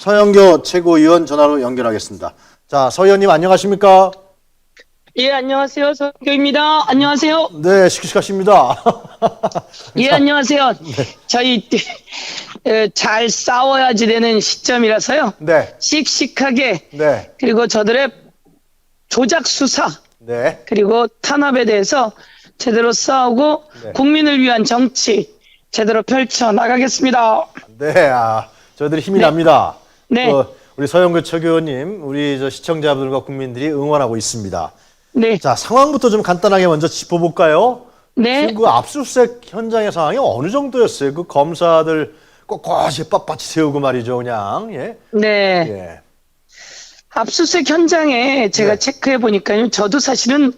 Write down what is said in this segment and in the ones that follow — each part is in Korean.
서영교 최고위원 전화로 연결하겠습니다. 자, 서 의원님 안녕하십니까? 예, 안녕하세요. 서교입니다. 안녕하세요. 네, 씩씩하십니다. 예, 안녕하세요. 저희 에, 잘 싸워야지 되는 시점이라서요. 네, 씩씩하게 네, 그리고 저들의 조작 수사 네, 그리고 탄압에 대해서 제대로 싸우고 네. 국민을 위한 정치 제대로 펼쳐 나가겠습니다. 네, 아, 저희들이 힘이 네. 납니다. 네. 어, 우리 서영교 최고위원님, 우리 저 시청자분들과 국민들이 응원하고 있습니다. 네, 자, 상황부터 좀 간단하게 먼저 짚어볼까요? 네, 지금 그 압수수색 현장의 상황이 어느 정도였어요? 그 검사들 꼿꼿이 빳빳이 세우고 말이죠, 그냥. 예. 네. 예. 압수수색 현장에 제가 네. 체크해 보니까요. 저도 사실은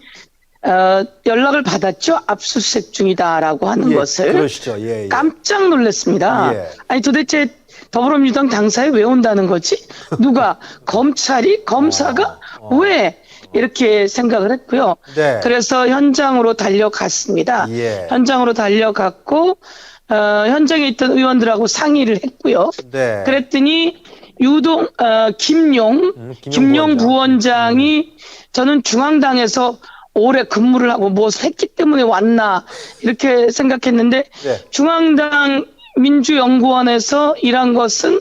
어, 연락을 받았죠. 압수수색 중이다라고 하는 예, 것을. 그러시죠. 예, 예. 깜짝 놀랐습니다. 예. 아니 도대체 더불어민주당 당사에 왜 온다는 거지? 누가 검찰이 검사가 어, 어. 왜 이렇게 생각을 했고요. 네. 그래서 현장으로 달려갔습니다. 예. 현장으로 달려갔고 어, 현장에 있던 의원들하고 상의를 했고요. 네. 그랬더니 유동 어, 김용 음, 김용 김용 부원장. 부원장이 저는 중앙당에서 오래 근무를 하고 무엇을 했기 때문에 왔나 이렇게 생각했는데 네. 중앙당 민주연구원에서 일한 것은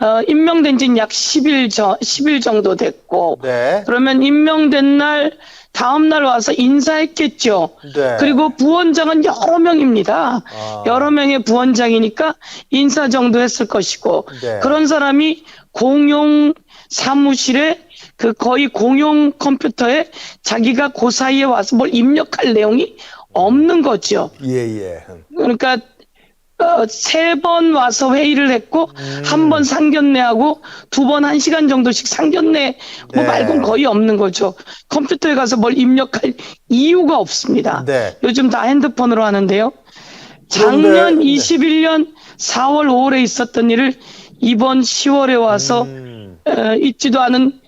어, 임명된 지는 약 10일 전 10일 정도 됐고 네. 그러면 임명된 날 다음 날 와서 인사했겠죠. 네. 그리고 부원장은 여러 명입니다. 아. 여러 명의 부원장이니까 인사 정도 했을 것이고 네. 그런 사람이 공용 사무실에 그 거의 공용 컴퓨터에 자기가 그 사이에 와서 뭘 입력할 내용이 없는 거죠. 예, 예. 그러니까 어, 세 번 와서 회의를 했고 음. 한 번 상견례하고 두 번 한 시간 정도씩 상견례 뭐 네. 말고는 거의 없는 거죠. 컴퓨터에 가서 뭘 입력할 이유가 없습니다. 네. 요즘 다 핸드폰으로 하는데요. 그런데, 작년 네. 21년 4월 5월에 있었던 일을 이번 10월에 와서 음, 어, 있지도 않은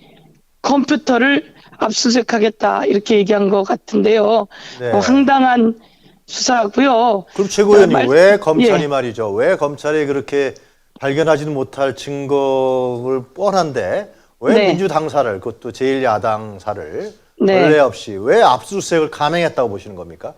컴퓨터를 압수수색하겠다 이렇게 얘기한 것 같은데요. 네. 뭐 황당한 수사고요. 그럼 최고위원님 말- 왜 검찰이 예. 말이죠? 왜 검찰이 그렇게 발견하지는 못할 증거를 뻔한데 왜 네. 민주당사를 그것도 제1야당사를 네. 전례 없이 왜 압수수색을 감행했다고 보시는 겁니까?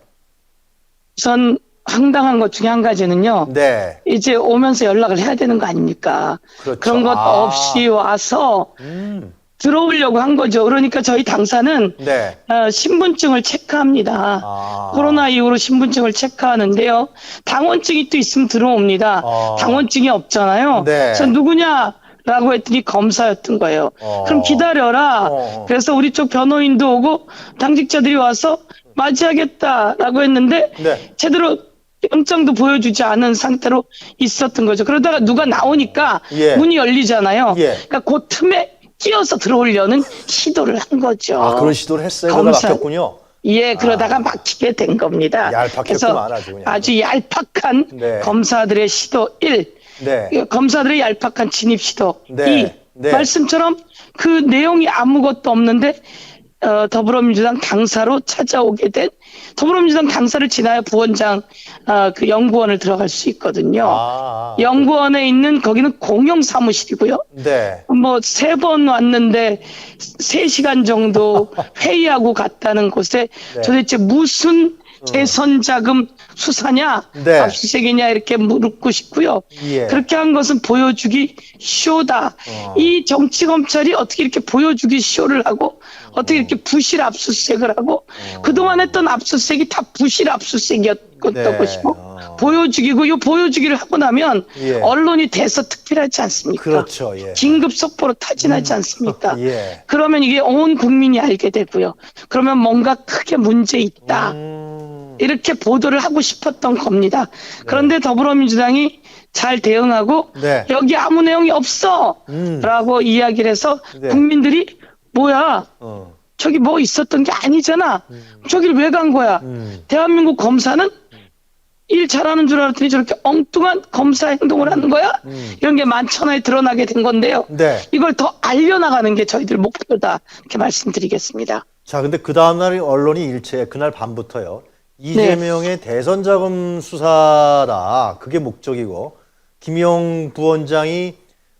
우선 황당한 것 중에 한 가지는요. 네. 이제 오면서 연락을 해야 되는 거 아닙니까? 그렇죠. 런 것도 아. 없이 와서 음. 들어오려고 한 거죠. 그러니까 저희 당사는 네. 어, 신분증을 체크합니다. 아. 코로나 이후로 신분증을 체크하는데요. 당원증이 또 있으면 들어옵니다. 아. 당원증이 없잖아요. 네. 그래서 누구냐 라고 했더니 검사였던 거예요. 어. 그럼 기다려라. 어. 그래서 우리 쪽 변호인도 오고 당직자들이 와서 맞이하겠다라고 했는데 네. 제대로 영장도 보여주지 않은 상태로 있었던 거죠. 그러다가 누가 나오니까 예. 문이 열리잖아요. 예. 그러니까 그 틈에 끼어서 들어오려는 시도를 한 거죠. 아, 그런 시도를 했어요. 그러다 검사- 막혔군요. 예, 그러다가 막히게 된 겁니다. 얄팍했구만, 아주 그냥. 아주 얄팍한 네. 검사들의 시도 1, 네. 검사들의 얄팍한 진입 시도 네. 2. 네. 말씀처럼 그 내용이 아무것도 없는데 어, 더불어민주당 당사로 찾아오게 된 더불어민주당 당사를 지나야 부원장 어, 그 연구원을 들어갈 수 있거든요. 아. 연구원에 있는 거기는 공용 사무실이고요. 네. 뭐 세 번 왔는데 세 시간 정도 회의하고 갔다는 곳에 네. 도대체 무슨 재선 자금 수사냐 네. 압수수색이냐 이렇게 물고 싶고요. 예. 그렇게 한 것은 보여주기 쇼다. 어. 이 정치 검찰이 어떻게 이렇게 보여주기 쇼를 하고 어떻게 이렇게 부실 압수수색을 하고 그동안 했던 압수수색이 다 부실 압수수색이었던 네. 것이고 어. 보여주기고 이 보여주기를 하고 나면 예. 언론이 대서특필하지 않습니까? 그렇죠. 예. 긴급 속보로 타진하지 않습니까? 예. 그러면 이게 온 국민이 알게 되고요. 그러면 뭔가 크게 문제 있다. 음. 이렇게 보도를 하고 싶었던 겁니다. 그런데 더불어민주당이 잘 대응하고 네. 여기 아무 내용이 없어 음. 라고 이야기를 해서 네. 국민들이 뭐야 어. 저기 뭐 있었던 게 아니잖아 저길 왜 간 거야 음. 대한민국 검사는 일 잘하는 줄 알았더니 저렇게 엉뚱한 검사 행동을 하는 거야 음. 이런 게 만천하에 드러나게 된 건데요 네. 이걸 더 알려나가는 게 저희들 목표다 이렇게 말씀드리겠습니다 자, 근데 그 다음날 언론이 일체 그날 밤부터요. 이재명의 대선 자금 수사다. 그게 목적이고 김용 부원장이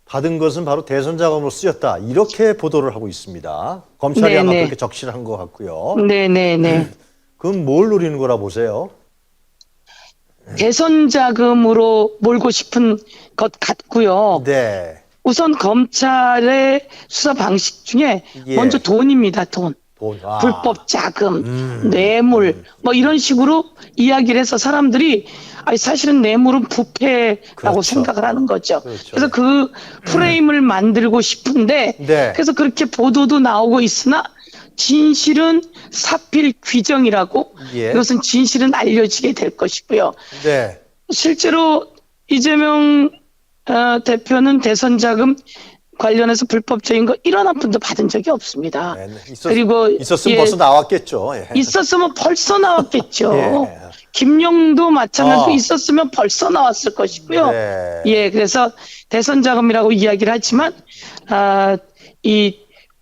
받은 것은 바로 대선 자금으로 쓰였다. 이렇게 보도를 하고 있습니다. 검찰이 네, 아마 네. 그렇게 적시한 것 같고요. 네네네. 그럼 뭘 노리는 거라 보세요? 대선 자금으로 몰고 싶은 것 같고요. 네. 우선 검찰의 수사 방식 중에 예. 먼저 돈입니다. 돈. 돈. 아. 불법 자금, 음. 뇌물, 뭐 이런 식으로 이야기를 해서 사람들이 아니 사실은 뇌물은 부패라고 그렇죠. 생각을 하는 거죠. 그렇죠. 그래서 그 프레임을 만들고 싶은데 네. 그래서 그렇게 보도도 나오고 있으나 진실은 사필 규정이라고 예. 이것은 진실은 알려지게 될 것이고요. 네. 실제로 이재명 어, 대표는 대선 자금 관련해서 불법적인 거 1원 한 푼도 받은 적이 없습니다. 네, 네. 있었, 그리고 있었으면 예, 벌써 나왔겠죠. 예. 있었으면 벌써 나왔겠죠. 예. 김용도 마찬가지로 어. 있었으면 벌써 나왔을 것이고요. 네. 예, 그래서 대선 자금이라고 이야기를 하지만 아, 이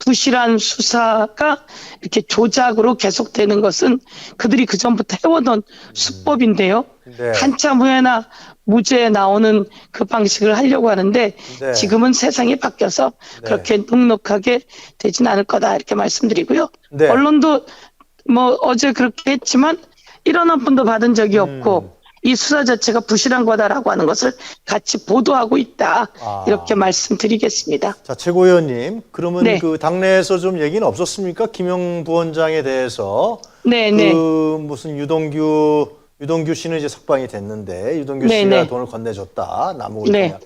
부실한 수사가 이렇게 조작으로 계속되는 것은 그들이 그 전부터 해오던 수법인데요. 네. 한참 후에나 무죄에 나오는 그 방식을 하려고 하는데 네. 지금은 세상이 바뀌어서 네. 그렇게 눅눅하게 되진 않을 거다 이렇게 말씀드리고요. 네. 언론도 뭐 어제 그렇게 했지만 1원 한 푼도 받은 적이 음. 없고 이 수사 자체가 부실한 거다라고 하는 것을 같이 보도하고 있다 아. 이렇게 말씀드리겠습니다. 자, 최고위원님. 그러면 네. 그 당내에서 좀 얘기는 없었습니까? 김영 부원장에 대해서 네, 그 네, 무슨 유동규 유동규 씨는 이제 석방이 됐는데 유동규 네, 씨가 네. 돈을 건네줬다 남욱을 네. 통해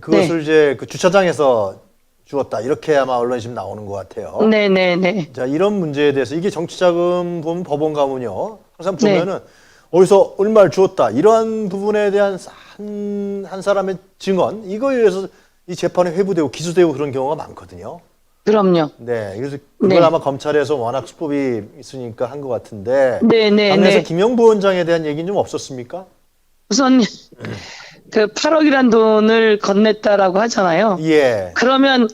그것을 이제 그 주차장에서 주었다 이렇게 아마 언론이 지금 나오는 것 같아요. 네, 네, 네, 자 이런 문제에 대해서 이게 정치자금 보면 법원 가면요 항상 네. 보면은 어디서 얼마를 주었다 이러한 부분에 대한 한, 한 사람의 증언 이거에 의해서 이 재판에 회부되고 기소되고 그런 경우가 많거든요. 그럼요. 네, 그래서 그걸 네. 아마 검찰에서 워낙 수법이 있으니까 한 것 같은데 네, 네, 당내에서 네. 김영 부 원장에 대한 얘기는 좀 없었습니까? 우선 그 8억이란 돈을 건넸다라고 하잖아요. 예, 그러면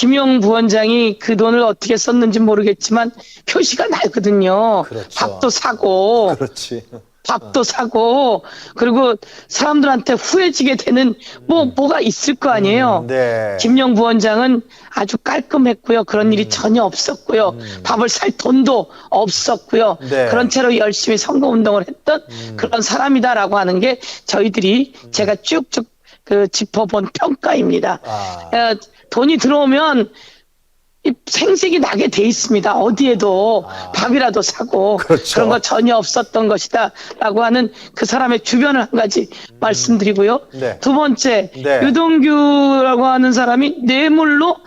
김용 부원장이 그 돈을 어떻게 썼는지 모르겠지만 표시가 나거든요. 그렇죠. 밥도 사고 그렇지. 밥도 사고 그리고 사람들한테 후회지게 되는 뭐 뭐가 있을 거 아니에요. 음, 네. 김용 부원장은 아주 깔끔했고요. 그런 일이 전혀 없었고요. 밥을 살 돈도 없었고요. 음. 네. 음. 그런 채로 열심히 선거 운동을 했던 그런 사람이다라고 하는 게 저희들이 제가 쭉쭉 그 짚어본 평가입니다. 아, 어, 돈이 들어오면 이 생색이 나게 돼 있습니다. 어디에도 아. 밥이라도 사고 그렇죠. 런거 전혀 없었던 것이다라고 하는 그 사람의 주변을 한 가지 말씀드리고요. 음. 네. 두 번째 네. 유동규라고 하는 사람이 뇌물로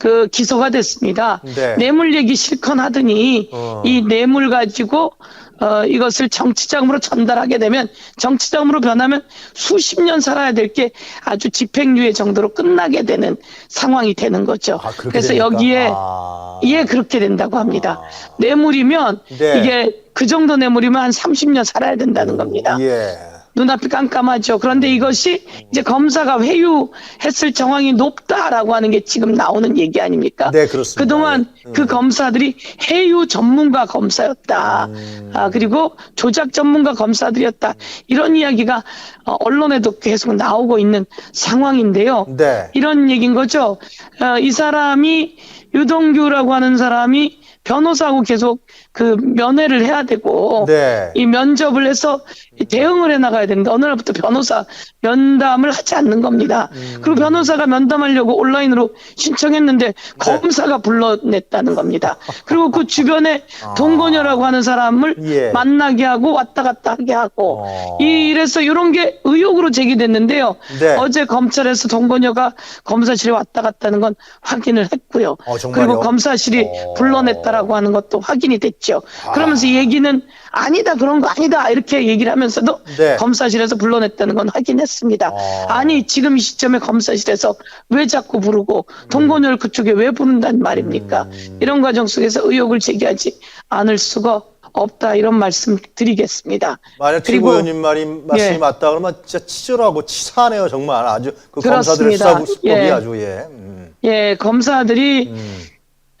그 기소가 됐습니다. 네. 뇌물 얘기 실컷 하더니 어. 이 뇌물 가지고 어, 이것을 정치자금으로 전달하게 되면 정치자금으로 변하면 수십 년 살아야 될 게 아주 집행유예 정도로 끝나게 되는 상황이 되는 거죠. 아, 그래서 됩니까? 여기에 아. 예 그렇게 된다고 합니다. 아. 뇌물이면 네. 이게 그 정도 뇌물이면 한 30년 살아야 된다는 겁니다. 예. 눈앞이 깜깜하죠. 그런데 이것이 이제 검사가 회유했을 정황이 높다라고 하는 게 지금 나오는 얘기 아닙니까? 네, 그렇습니다. 그동안 예. 그 검사들이 해유 전문가 검사였다. 음. 아, 그리고 조작 전문가 검사들이었다. 이런 이야기가 어, 언론에도 계속 나오고 있는 상황인데요. 네. 이런 얘기인 거죠. 어, 이 사람이 유동규라고 하는 사람이 변호사하고 계속 그 면회를 해야 되고 네. 이 면접을 해서 이 대응을 해 나가야 되는데 어느 날부터 변호사 면담을 하지 않는 겁니다. 음. 그리고 변호사가 면담하려고 온라인으로 신청했는데 네. 검사가 불러냈다는 겁니다. 그리고 그 주변에 아. 동건녀라고 하는 사람을 예. 만나게 하고 왔다 갔다 하게 하고 어. 이래서 이런 게 의혹으로 제기됐는데요. 네. 어제 검찰에서 동건녀가 검사실에 왔다 갔다 하는 건 확인을 했고요. 어? 그리고 검사실이 어. 불러냈다라고 하는 것도 확인이 됐죠. 아. 그러면서 이 얘기는 아니다 그런 거 아니다 이렇게 얘기를 하면서도 네. 검 사실에서 불러냈다는 건 확인했습니다. 어. 아니 지금 이 시점에 검사실에서 왜 자꾸 부르고 동건녀를 그쪽에 왜 부른단 말입니까? 음. 이런 과정 속에서 의혹을 제기하지 않을 수가 없다 이런 말씀 드리겠습니다. 만약 그리고- 최고위원님 말이 말씀이 예. 맞다 그러면 진짜 치졸하고 치사하네요 정말 아주 그 검사들의 그렇습니다. 수사 수법이 예. 아주 예. 음. 예, 검사들이 음.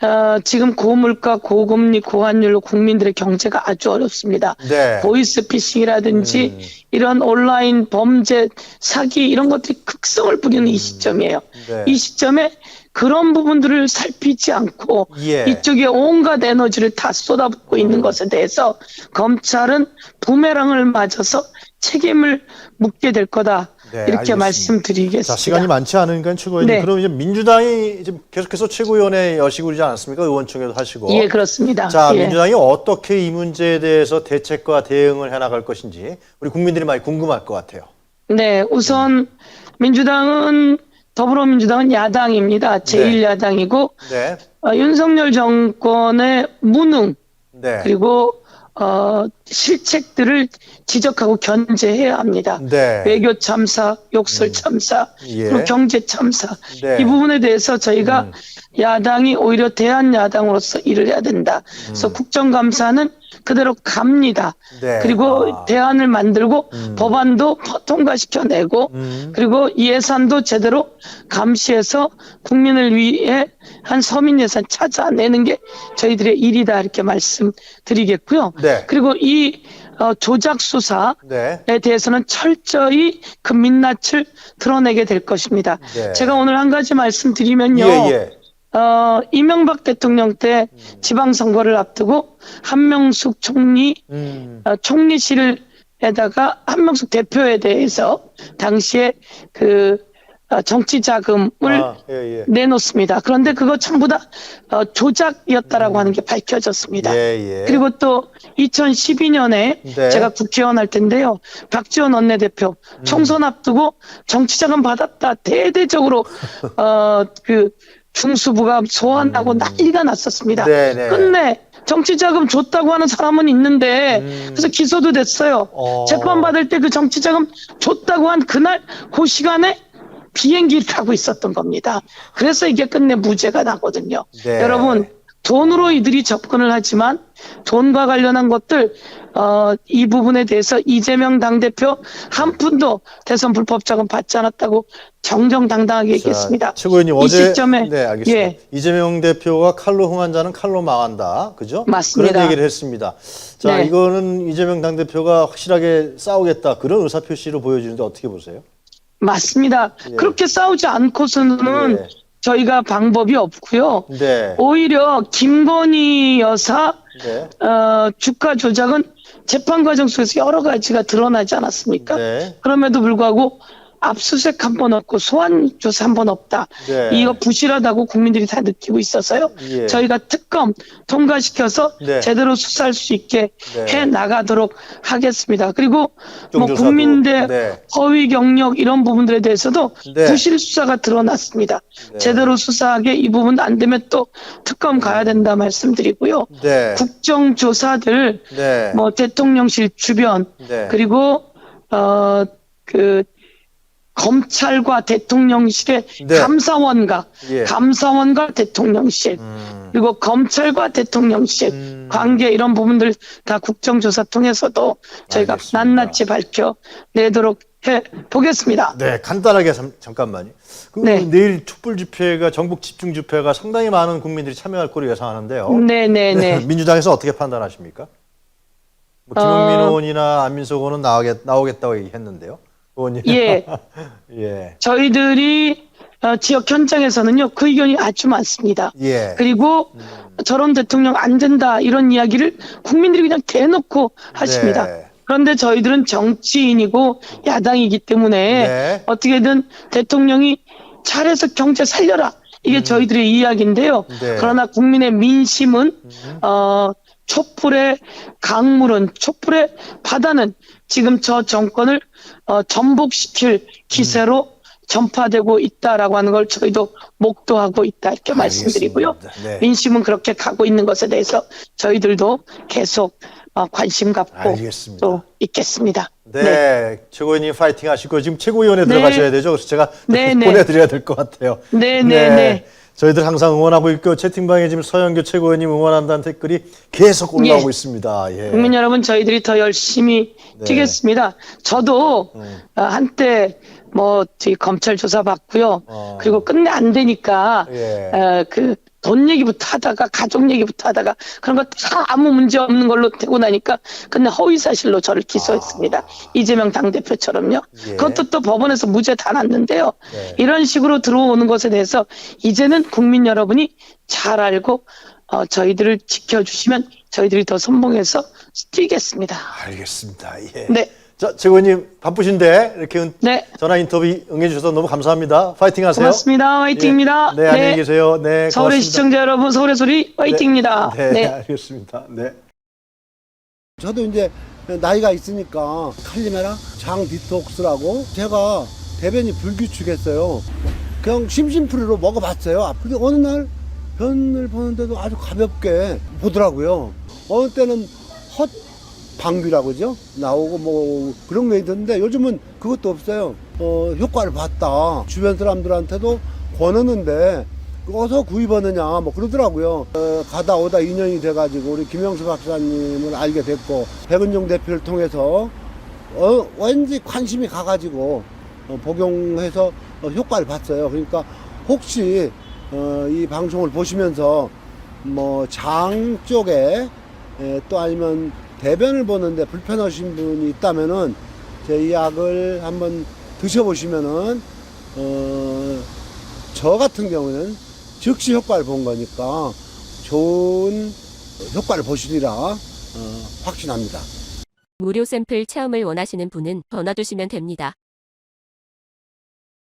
어, 지금 고물가, 고금리, 고환율로 국민들의 경제가 아주 어렵습니다. 네. 보이스피싱이라든지 음. 이런 온라인 범죄, 사기 이런 것들이 극성을 부리는 이 시점이에요. 네. 이 시점에 그런 부분들을 살피지 않고 예. 이쪽에 온갖 에너지를 다 쏟아붓고 있는 것에 대해서 검찰은 부메랑을 맞아서 책임을 묻게 될 거다 네, 이렇게 알겠습니다. 말씀드리겠습니다. 자, 시간이 많지 않으니까 최고위원님. 네. 그럼 이제 민주당이 지금 계속해서 최고위원회 여시고 그러지 않았습니까? 의원총회도 하시고. 예, 그렇습니다. 자, 예. 민주당이 어떻게 이 문제에 대해서 대책과 대응을 해나갈 것인지 우리 국민들이 많이 궁금할 것 같아요. 네, 우선 민주당은 더불어민주당은 야당입니다. 제1야당이고 네. 어, 윤석열 정권의 무능 네. 그리고 어, 실책들을 지적하고 견제해야 합니다. 네. 외교 참사, 욕설 참사, 예. 그리고 경제 참사 네. 이 부분에 대해서 저희가 음. 야당이 오히려 대한 야당으로서 일을 해야 된다. 그래서 국정감사는 그대로 갑니다. 음. 네. 그리고 아. 대안을 만들고 음. 법안도 통과시켜내고 음. 그리고 예산도 제대로 감시해서 국민을 위해 한 서민 예산 찾아내는 게 저희들의 일이다 이렇게 말씀드리겠고요. 네. 그리고 이 어, 조작 수사에 네. 대해서는 철저히 그 민낯을 드러내게 될 것입니다. 네. 제가 오늘 한 가지 말씀드리면요. 예, 예. 어, 이명박 대통령 때 지방선거를 앞두고 한명숙 총리 음. 어, 총리실에다가 한명숙 대표에 대해서 당시에 그 어, 정치 자금을 아, 예, 예. 내놓습니다. 그런데 그거 전부 다 어, 조작이었다라고 하는 게 밝혀졌습니다. 예, 예. 그리고 또 2012년에 네. 제가 국회의원 할 텐데요. 박지원 원내대표 음. 총선 앞두고 정치 자금 받았다 대대적으로 어 그 중수부가 소환하고 난리가 났었습니다. 음. 네, 네. 끝내 정치자금 줬다고 하는 사람은 있는데 음. 그래서 기소도 됐어요. 어. 재판 받을 때 그 정치자금 줬다고 한 그날 그 시간에 비행기를 타고 있었던 겁니다. 그래서 이게 끝내 무죄가 나거든요. 네. 여러분 돈으로 이들이 접근을 하지만 돈과 관련한 것들 어, 이 부분에 대해서 이재명 당대표 한 푼도 대선 불법 자금 받지 않았다고 정정당당하게 얘기했습니다. 자, 최고위원님 이 어제 시점에 네 알겠습니다. 예. 이재명 대표가 칼로 흥한 자는 칼로 망한다, 그죠? 맞습니다. 그런 얘기를 했습니다. 자 네. 이거는 이재명 당 대표가 확실하게 싸우겠다 그런 의사 표시로 보여지는데 어떻게 보세요? 맞습니다. 예. 그렇게 싸우지 않고서는 예. 저희가 방법이 없고요. 네, 오히려 김건희 여사 네, 어, 주가 조작은 재판 과정 속에서 여러 가지가 드러나지 않았습니까? 네, 그럼에도 불구하고 압수수색 한 번 없고 소환 조사 한 번 없다. 네. 이거 부실하다고 국민들이 다 느끼고 있어서요. 예. 저희가 특검 통과시켜서 네. 제대로 수사할 수 있게 네. 해 나가도록 하겠습니다. 그리고 뭐 국정조사도. 국민대 네. 허위 경력 이런 부분들에 대해서도 네. 부실 수사가 드러났습니다. 네. 제대로 수사하게 이 부분 안 되면 또 특검 가야 된다 말씀드리고요. 네, 국정조사들 네, 뭐 대통령실 주변 네. 그리고 어그 검찰과 대통령실의 네. 감사원과 예. 감사원과 대통령실 음, 그리고 검찰과 대통령실 음. 관계 이런 부분들 다 국정조사 통해서도 저희가 알겠습니다. 낱낱이 밝혀 내도록 해 보겠습니다. 네, 간단하게 잠, 잠깐만요. 그 네. 내일 촛불 집회가 전국 집중 집회가 상당히 많은 국민들이 참여할 거로 예상하는데요. 네 네 네. 민주당에서 어떻게 판단하십니까? 뭐 김용민 어. 의원이나 안민석 의원은 나오겠, 나오겠다고 얘기했는데요. 의원님. 예. 예. 저희들이 어, 지역 현장에서는요 그 의견이 아주 많습니다. 예. 그리고 저런 대통령 안 된다 이런 이야기를 국민들이 그냥 대놓고 하십니다. 네. 그런데 저희들은 정치인이고 야당이기 때문에 네. 어떻게든 대통령이 잘해서 경제 살려라 이게 저희들의 이야기인데요. 음. 네. 음. 그러나 국민의 민심은 어, 촛불의 강물은 촛불의 바다는 지금 저 정권을 어, 전복시킬 기세로 음. 전파되고 있다라고 하는 걸 저희도 목도하고 있다 이렇게 말씀드리고요. 알겠습니다. 네. 민심은 그렇게 가고 있는 것에 대해서 저희들도 계속 어, 관심 갖고 알겠습니다. 또 있겠습니다. 네. 최고위원님 파이팅 하시고 지금 최고위원회 네. 들어가셔야 되죠. 그래서 제가 네, 네. 보내드려야 될 것 같아요. 네, 네, 네. 저희들 항상 응원하고 있고 채팅방에 지금 서영교 최고위원님 응원한다는 댓글이 계속 올라오고 예. 있습니다. 예. 국민 여러분 저희들이 더 열심히 네. 뛰겠습니다. 저도 음. 어, 한때 뭐 저희 검찰 조사 받고요. 어. 그리고 끝내 안 되니까 예. 어, 그돈 얘기부터 하다가 가족 얘기부터 하다가 그런 거 다 아무 문제 없는 걸로 되고 나니까 끝내 허위 사실로 저를 기소했습니다. 이재명 당 대표처럼요. 아. 예. 그것도 또 법원에서 무죄 다 났는데요. 네. 이런 식으로 들어오는 것에 대해서 이제는 국민 여러분이 잘 알고 어, 저희들을 지켜주시면 저희들이 더 선봉해서 뛰겠습니다. 알겠습니다. 예. 네, 자, 최고님 바쁘신데 이렇게 은- 네, 전화 인터뷰 응해주셔서 너무 감사합니다. 파이팅 하세요. 고맙습니다. 화이팅입니다. 예. 네, 안녕히 계세요. 네, 서울의 고맙습니다. 시청자 여러분, 서울의 소리 화이팅입니다. 네, 네. 알겠습니다. 네. 저도 이제 나이가 있으니까 칼리메라 장 디톡스라고 제가 대변이 불규칙했어요. 그냥 심심풀이로 먹어봤어요. 근데 어느 날 변을 보는데도 아주 가볍게 보더라고요. 어느 때는 헛 방귀라고 그죠? 나오고 뭐 그런 게 있던데 요즘은 그것도 없어요. 어, 효과를 봤다. 주변 사람들한테도 권하는데 어서 구입하느냐 뭐 그러더라고요. 어, 가다 오다 인연이 돼가지고 우리 김영수 박사님을 알게 됐고 백은종 대표를 통해서 어, 왠지 관심이 가가지고 어, 복용해서 어, 효과를 봤어요. 그러니까 혹시 어, 이 방송을 보시면서 뭐 장 쪽에 에, 또 아니면 대변을 보는데 불편하신 분이 있다면은 제이 약을 한번 드셔보시면은 어, 저 같은 경우는 즉시 효과를 본 거니까 좋은 효과를 보시리라 어, 확신합니다. 무료 샘플 체험을 원하시는 분은 전화 주시면 됩니다.